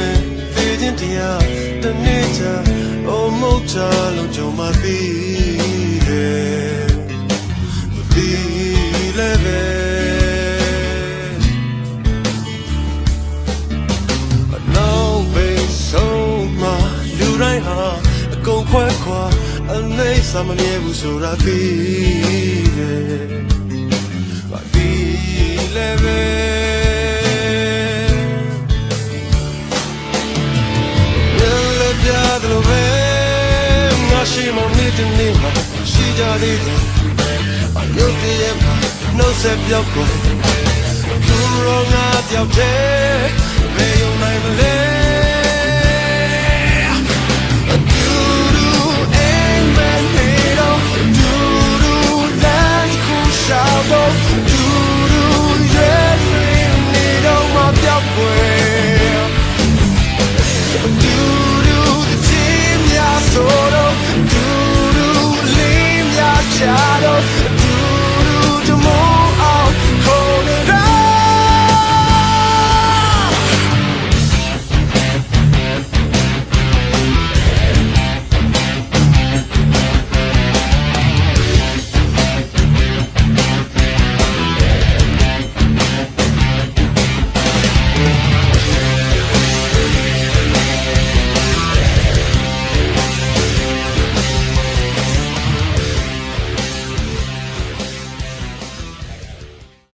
မဲ့သေခြင်းတရားတနေ့ချာအမုတ်ချလုံးကြုံမပြီးတယ်မပြီးလည်းပဲအနောက်ပဲဆုံးမလူတိုင်းဟာအကုန်ခွဲခွာအနေစာမမြဲဘူးဆိုတာပြီးတယ် ရှိမှနေတဲ့နေ့မှာရှိကြသေးတယ်အယုတ်တည်းရဲ့နှုတ်ဆက်ပြောက်ကုန်သူရောငါတယောက်တည်းဘယ်ယုံနိုင်မလဲ